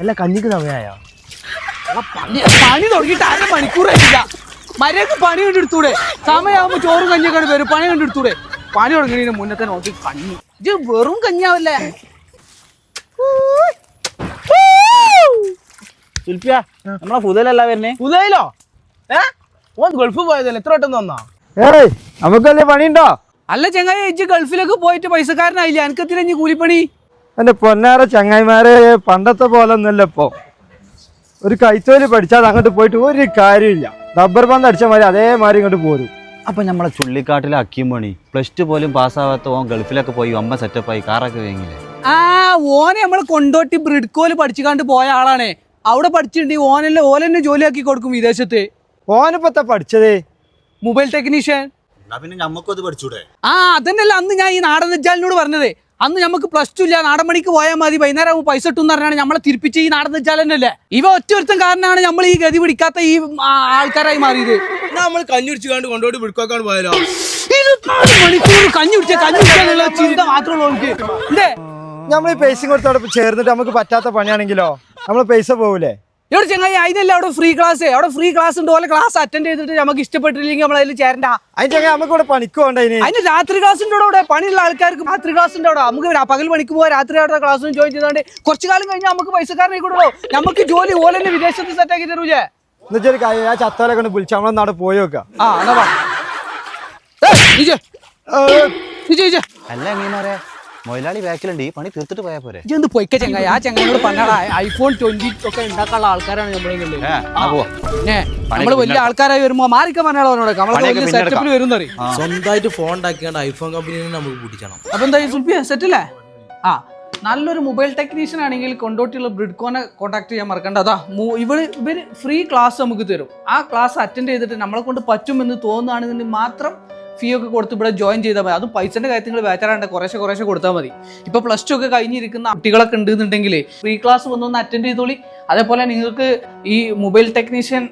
അല്ല കഞ്ഞിക്ക് സമയമായോ പണി പണി തുടങ്ങിയിട്ട് അര മണിക്കൂറായിട്ടില്ല മര്യാദയ്ക്ക് പണി കണ്ടെടുത്തൂടെ? സമയമാകുമ്പോ ചോറും കഞ്ഞിയൊക്കെ വരും. പണി കണ്ടെടുത്തൂടെ? പണി തുടങ്ങുന്നതിന് മുന്നേ തന്നെ നോക്കി കഞ്ഞി. ഇത് വെറും കഞ്ഞാവല്ലേ സുൽഫിയ നമ്മളെ പുതലല്ല വരുന്നേ? പുതയിലോ ഏ? ഓൻ ഗൾഫ് പോയതല്ലേ? എത്ര വട്ടം തന്നാ ഏയ് നമുക്കല്ലേ പണിയുണ്ടോ? അല്ല ചെങ്ങായി ഇജ്ജ് ഗൾഫിലേക്ക് പോയിട്ട് പൈസക്കാരനായില്ലേ? എനിക്ക് തിരഞ്ഞ് കൂലിപ്പണി? എന്റെ പൊന്നാര ചങ്ങായിമാരെ പണ്ടത്തെ പോലെ ഒന്നുമല്ല ഇപ്പൊ. ഒരു കൈത്തോലി പഠിച്ചാൽ അങ്ങോട്ട് പോയിട്ട് ഒരു കാര്യമില്ല. റബ്ബർ പന്ത് അടിച്ച മാതിരി അതേമാതിരി ഇങ്ങോട്ട് പോരും. അപ്പൊ നമ്മളെ ചുള്ളിക്കാട്ടിലെ അക്കിയും പണി. പ്ലസ് ടു പോലും പാസ്സാവാത്ത ഓൻ ഗൾഫിലൊക്കെ പോയി അമ്മ സെറ്റപ്പ് ആയി കാറൊക്കെ കഴിഞ്ഞില്ലേ ആ ഓനെ നമ്മൾ കൊണ്ടോട്ടി ബ്രിഡ്കോൽ പഠിച്ചുകാണ്ട് പോയ ആളാണ്. അവിടെ പഠിച്ചിട്ടുണ്ടെങ്കിൽ ഓനല്ല ഓലെന്നെ ജോലിയാക്കി കൊടുക്കും വിദേശത്ത്. ഓനിപ്പത്തെ പഠിച്ചത്? മൊബൈൽ ടെക്നീഷ്യൻ പിന്നെ ഞമ്മക്കും അത് പഠിച്ചൂടെ? ആ അതന്നെയല്ല അന്ന് ഞാൻ ഈ നാടൻ നെജ്ജാലിനോട് പറഞ്ഞത്. അന്ന് നമുക്ക് പ്ലസ് ടു ഇല്ല നാടൻ പണിക്ക് പോയാൽ മതി. വൈകുന്നേരം ആകുമ്പോൾ പൈസ ഇട്ടെന്ന് പറഞ്ഞാണ് നമ്മളെ തിരിപ്പിച്ച് ഈ നാടൻ വെച്ചാലല്ലേ തന്നെയല്ലേ ഇവ ഒറ്റ ഒരുത്തൻ കാരണമാണ് നമ്മൾ ഈ ഗതി പിടിക്കാത്ത ഈ ആൾക്കാരായി മാറിയത്. നമ്മൾ കഞ്ഞി കുടിച്ചു കണ്ട് കൊണ്ടോട്ട് പിടിക്കാൻ പോയാലോ ഇരുപത്തിനാല് മണിക്കൂർ ചിന്ത മാത്രമേ ഉള്ളൂ എനിക്ക് നമ്മൾ ഈ പൈസ കൊടുത്തോടൊപ്പം ചേർന്നിട്ട് നമുക്ക് പറ്റാത്ത പണിയാണെങ്കിലോ? നമ്മൾ പൈസ പോകൂലേ ഇവിടെ ചെങ്ങായി? അതിനല്ല അവിടെ ഫ്രീ ക്ലാസ് അവിടെ ഫ്രീ ക്ലാസ് ഉണ്ട്. പോലെ ക്ലാസ് അറ്റൻഡ് ചെയ്തിട്ട് നമുക്ക് ഇഷ്ടപ്പെട്ടില്ലെങ്കിൽ നമ്മൾ അതിൽ ചേരണ്ട. അതിന് നമുക്ക് ഇവിടെ പണിക്ക് പോകണ്ട അതിന് അതിന് രാത്രി ക്ലാസ് ഉണ്ട് അവിടെ. പണിയുള്ള ആൾക്കാർക്ക് രാത്രി ക്ലാസ് ഉണ്ട് അവിടെ. നമുക്ക് പകൽ പണിക്ക് പോകാൻ രാത്രി അവിടെ ക്ലാസ്സിന് ജോയിൻ ചെയ്തോണ്ട് കുറച്ചു കാലം കഴിഞ്ഞാൽ നമുക്ക് പൈസക്കാരനെ കൂടോ നമുക്ക് ജോലി ഓലെ തന്നെ വിദേശത്ത് സെറ്റ് ആക്കി തരൂലേ എന്നുവെച്ചാൽ കാര്യം ആ ചത്തോലെ കൊണ്ട് വിളിച്ച് നമ്മളെ നാട് പോയി നോക്കാം. ആ എന്നാ അല്ല ഏയ്, ഇജ്ജ്, മൊയിലാളി ബാക്കിലുണ്ട്. ഈ പണി തീർത്തിട്ട് പോയാ പോരെ. ഇജ്ജ് ഒന്ന് പൊയ്ക്ക ചങ്ങായി. ആ ചങ്ങായിനോട് പറഞ്ഞാടാ ഐഫോൺ ട്വന്റി ഒക്കെ ഉണ്ടാക്കാനുള്ള ആൾക്കാരാണ് നമ്മളെ. പിന്നെ നമ്മൾ വലിയ ആൾക്കാരായി വരുമ്പോ മാറിക്ക പറഞ്ഞാൽ അവനോട് നമ്മളെ വലിയ സെറ്റപ്പിൽ. വരുന്നറി. സ്വന്തമായിട്ട് ഫോൺ ഉണ്ടാക്കിയാണ്ട് ഐഫോൺ കമ്പനിയിൽ നമുക്ക് പിടിക്കണം അപ്പൊ എന്താ സുൽഫിയ? സെറ്റ് അല്ലേ ആ നല്ലൊരു മൊബൈൽ ടെക്നീഷ്യൻ ആണെങ്കിൽ കൊണ്ടോട്ടിയുള്ള ബ്രിഡ്കോനെ കോൺടാക്ട് ചെയ്യാൻ മറക്കണ്ട. അതാ ഇവൾ ഇവർ ഇവർ ഫ്രീ ക്ലാസ് നമുക്ക് തരും. ആ ക്ലാസ് അറ്റൻഡ് ചെയ്തിട്ട് നമ്മളെ കൊണ്ട് പറ്റുമെന്ന് തോന്നുകയാണെന്നുണ്ടെങ്കിൽ മാത്രം ഫീ ഒക്കെ കൊടുത്ത് ഇവിടെ ജോയിൻ ചെയ്താൽ മതി. അതും പൈസന്റെ കാര്യത്തിൽ നിങ്ങൾ കുറേശ്ശെ കുറേശ്ശെ കൊടുത്താൽ മതി. ഇപ്പൊ പ്ലസ് ടു ഒക്കെ കഴിഞ്ഞിരിക്കുന്ന കുട്ടികളൊക്കെ ഉണ്ടെന്നുണ്ടെങ്കിൽ ഫ്രീ ക്ലാസ് വന്നൊന്ന് അറ്റൻഡ് ചെയ്തോളി. അതേപോലെ നിങ്ങൾക്ക് ഈ മൊബൈൽ ടെക്നീഷ്യൻ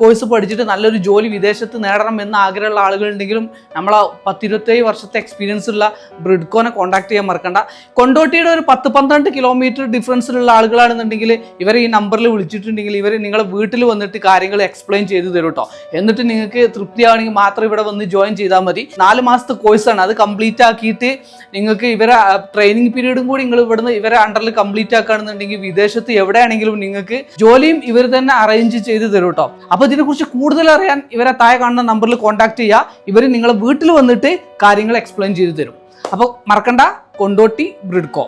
കോഴ്സ് പഠിച്ചിട്ട് നല്ലൊരു ജോലി വിദേശത്ത് നേടണം എന്ന് ആഗ്രഹമുള്ള ആളുകളുണ്ടെങ്കിലും ആ പത്തിരുപത്തേഴ് വർഷത്തെ എക്സ്പീരിയൻസ് ഉള്ള ബ്രിഡ്കോനെ കോൺടാക്ട് ചെയ്യാൻ മറക്കണ്ട. കൊണ്ടോട്ടിയുടെ ഒരു പത്ത് പന്ത്രണ്ട് കിലോമീറ്റർ ഡിഫറൻസിലുള്ള ആളുകളാണെന്നുണ്ടെങ്കിൽ ഇവരെ ഈ നമ്പറിൽ വിളിച്ചിട്ടുണ്ടെങ്കിൽ ഇവർ നിങ്ങളെ വീട്ടിൽ വന്നിട്ട് കാര്യങ്ങൾ എക്സ്പ്ലെയിൻ ചെയ്ത് തരും കേട്ടോ എന്നിട്ട് നിങ്ങൾക്ക് തൃപ്തിയാണെങ്കിൽ മാത്രം ഇവിടെ വന്ന് ജോയിൻ ചെയ്താൽ മതി. നാല് മാസത്തെ കോഴ്സാണ് അത് കംപ്ലീറ്റ് ആക്കിയിട്ട് നിങ്ങൾക്ക് ഇവരെ ട്രെയിനിങ് പീരീഡും കൂടി നിങ്ങൾ ഇവിടുന്ന് ഇവരെ അണ്ടറിൽ കംപ്ലീറ്റ് ആക്കുകയാണെന്നുണ്ടെങ്കിൽ വിദേശത്ത് എവിടെയാണെങ്കിലും നിങ്ങൾക്ക് ജോലിയും ഇവർ തന്നെ അറേഞ്ച് ചെയ്ത് തരും കേട്ടോ അപ്പോൾ ഇതിനെക്കുറിച്ച് കൂടുതൽ അറിയാൻ ഇവരെ താഴെ കാണുന്ന നമ്പറിൽ കോൺടാക്ട് ചെയ്യുക. ഇവർ നിങ്ങളെ വീട്ടിൽ വന്നിട്ട് കാര്യങ്ങൾ എക്സ്പ്ലെയിൻ ചെയ്ത് തരും. അപ്പോൾ മറക്കണ്ട. കൊണ്ടോട്ടി ബ്രിഡ്കോ.